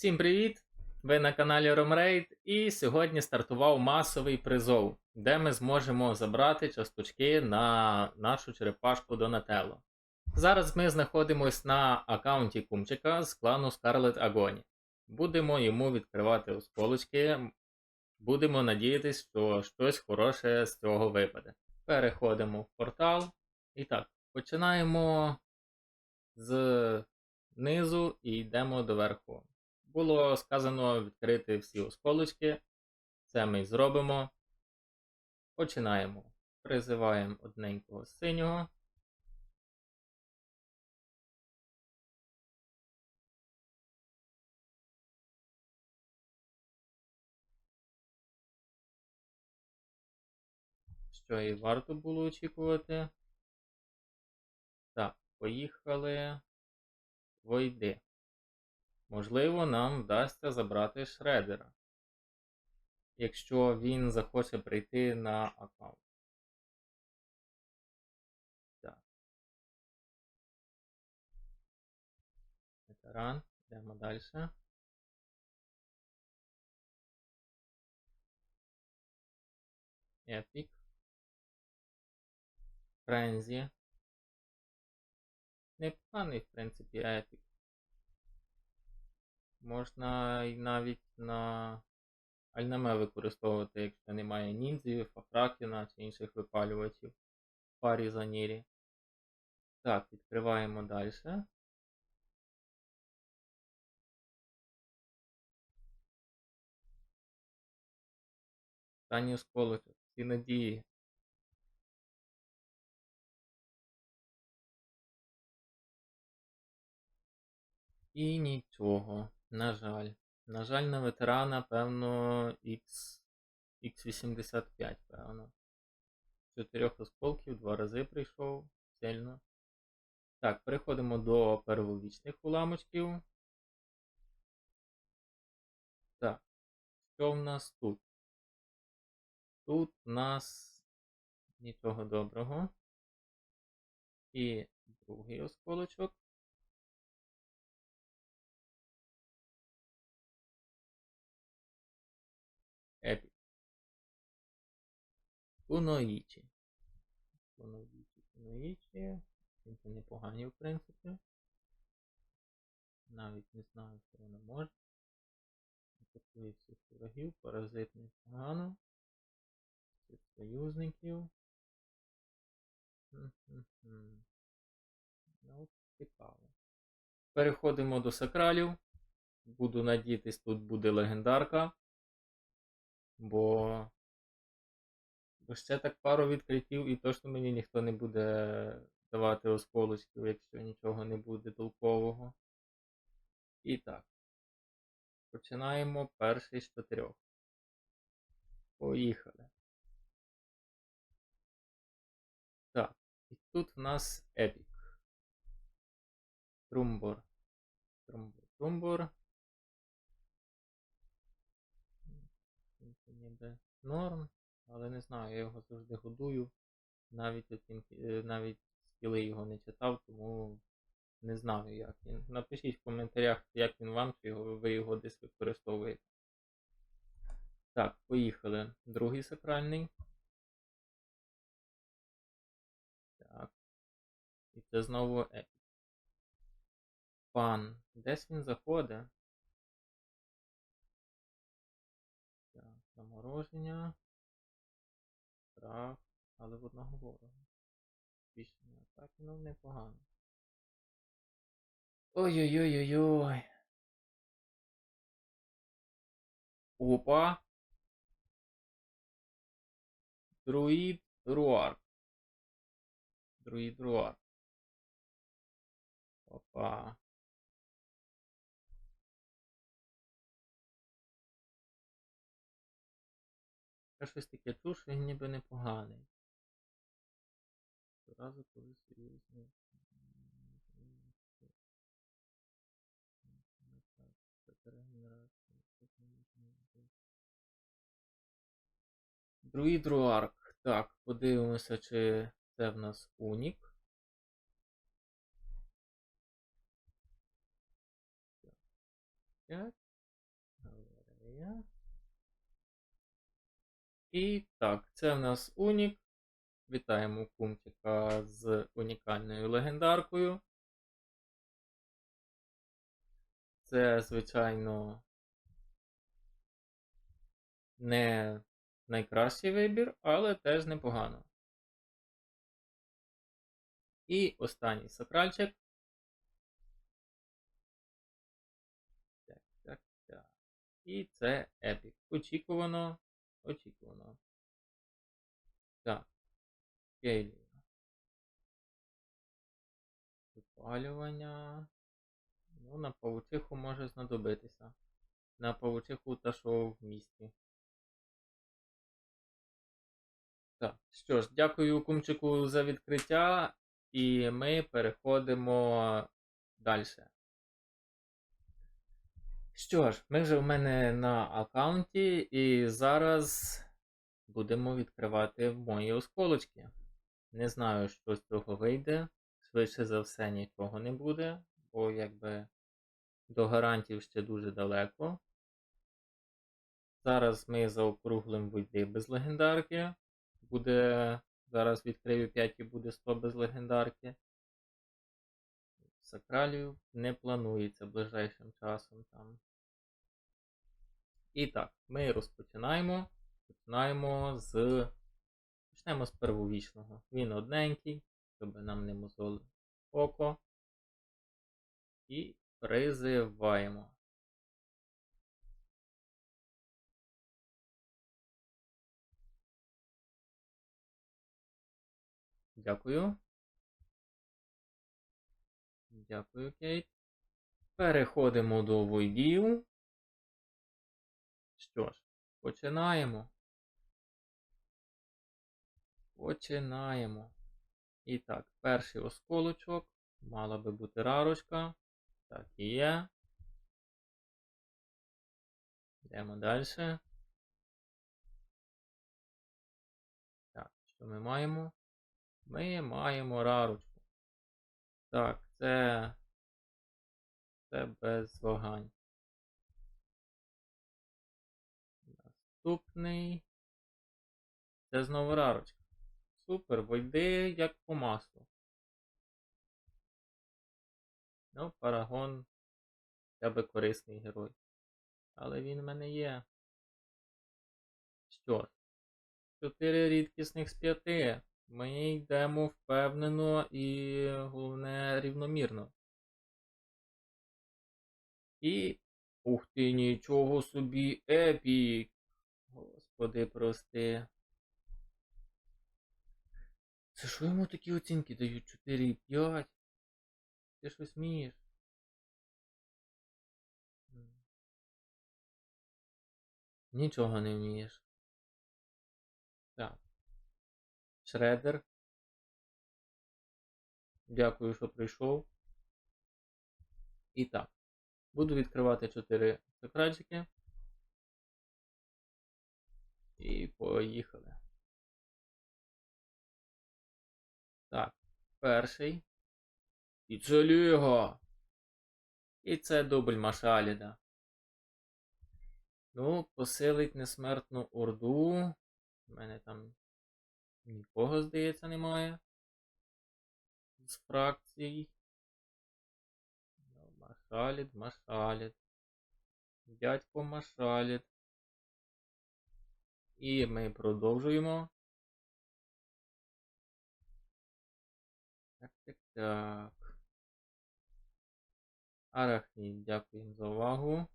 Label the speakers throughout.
Speaker 1: Всім привіт! Ви на каналі Romraid і сьогодні стартував масовий призов, де ми зможемо забрати часточки на нашу черепашку Донателло. Зараз ми знаходимось на аккаунті Кумчика з клану Scarlet Agony. Будемо йому відкривати осколочки. Будемо надіятися, що щось хороше з цього випаде. Переходимо в портал. І так, починаємо з низу і йдемо до верху. Було сказано відкрити всі осколочки. Це ми зробимо. Починаємо. Призиваємо одненького синього. Що і варто було очікувати. Так, поїхали. Войди. Можливо, нам вдасться забрати шредера. Якщо він захоче прийти на аккаунт. Так. Ветеран. Йдемо далі. Епік. Френзі. Непоганий, в принципі, епік. Можна і навіть на альнаме використовувати, якщо немає ніндзів, фафракіна чи інших випалювачів в парі занірі. Так, відкриваємо далі. Останній осколочок. Всі надії. І нічого. На жаль. На жаль, на ветерана, певно, X... X85, певно. Чотирьох осколків два рази прийшов. Сильно. Так, переходимо до первовічних уламочків. Так. Що в нас тут? Тут у нас нічого доброго. І другий осколочок. Куноїчі. Куноїчі, куноїчі. Це непогані, в принципі. Навіть не знаю, що воно може. Атакує всіх ворогів, паразит непогано. Всіх союзників. Ну, цікаво. Переходимо до сакралів. Буду надіятись, тут буде легендарка. Бо бо ще так пару відкриттів і точно мені ніхто не буде давати осколочків, якщо нічого не буде толкового. І так. Починаємо перший з чотирьох. Поїхали. Так, і тут в нас епік. Трумбор. Трумбор. Трумбор. Ніби норм, але не знаю, я його завжди годую. Навіть оцінки, е, навіть скіли його не читав, тому не знаю, як він. Напишіть в коментарях, як він вам, чи його, ви його десь використовуєте. Так, поїхали. Другий сакральний. Так. І це знову епік. Пан. Десь він заходить. Так, замороження. Страх, але в одного ворога. Збільшення атаки, ну непогано. Ой-ой-ой-ой-ой. Опа. Друїд Руарк. Друїд Руарк. Опа. Я щось таке що він ніби непоганий. Разу коли серйозно. Друїд Руарк. Так, подивимося, чи це в нас Унік. Так. Є. І так, це в нас Унік. Вітаємо Кумчика з унікальною легендаркою. Це, звичайно, не найкращий вибір, але теж непогано. І останній сакральчик. Так, так, так. І це епік. Очікувано. Очікувано. Так. Кейлі. Випалювання. Ну, на павучиху може знадобитися. На павучиху та що в місті. Так, що ж, дякую Кумчику за відкриття, і ми переходимо далі. Що ж, ми вже в мене на аккаунті, і зараз будемо відкривати мої осколочки. Не знаю, що з цього вийде. Швидше за все, нічого не буде, бо якби до гарантів ще дуже далеко. Зараз ми заокруглим вийти без легендарки. Буде. Зараз відкрию 5 і буде 100 без легендарки. Сакралів не планується ближайшим часом там. І так, ми розпочинаємо. Починаємо з. Почнемо з первовічного. Він одненький, щоб нам не мозолив око. І призиваємо. Дякую. Дякую, Кейт. Переходимо до войдів. Що ж, починаємо. Починаємо. І так, перший осколочок. Мала би бути рарочка. Так і є. Йдемо далі. Так, що ми маємо? Ми маємо рарочку. Так, це. Це без вагань. Наступний. Це знову рарочка. Супер, вийди як по маслу. Ну, Парагон хоча б корисний герой. Але він в мене є. Що 4 рідкісних з 5. Ми йдемо впевнено і головне рівномірно. І. Ух ти, нічого собі, епік! Господи, прости. Це що йому такі оцінки дають 4,5? Ти що смієш? Нічого не вмієш. Так. Шредер. Дякую, що прийшов. І так. Буду відкривати 4 сакрадчики. І поїхали. Так, перший. І це Лего. І це дубль Машаліда. Ну, посилить несмертну орду. У мене там нікого, здається, немає. З фракцій. Машалід, Машалід. Дядько Машалід. І ми продовжуємо. Так, так, так. Арахнід, дякуємо за увагу.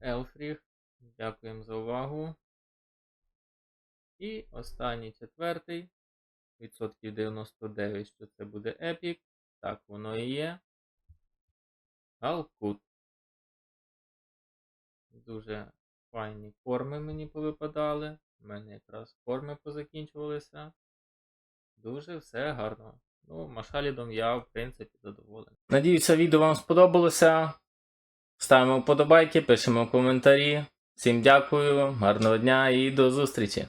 Speaker 1: Елфріг, дякуємо за увагу. І останній четвертий. Відсотків 99, що це буде епік. Так, воно і є. Галкут. Дуже файні форми мені повипадали. У мене якраз форми позакінчувалися. Дуже все гарно. Ну, машалідом я, в принципі, задоволений. Надіюся, відео вам сподобалося. Ставимо вподобайки, пишемо коментарі. Всім дякую, гарного дня і до зустрічі!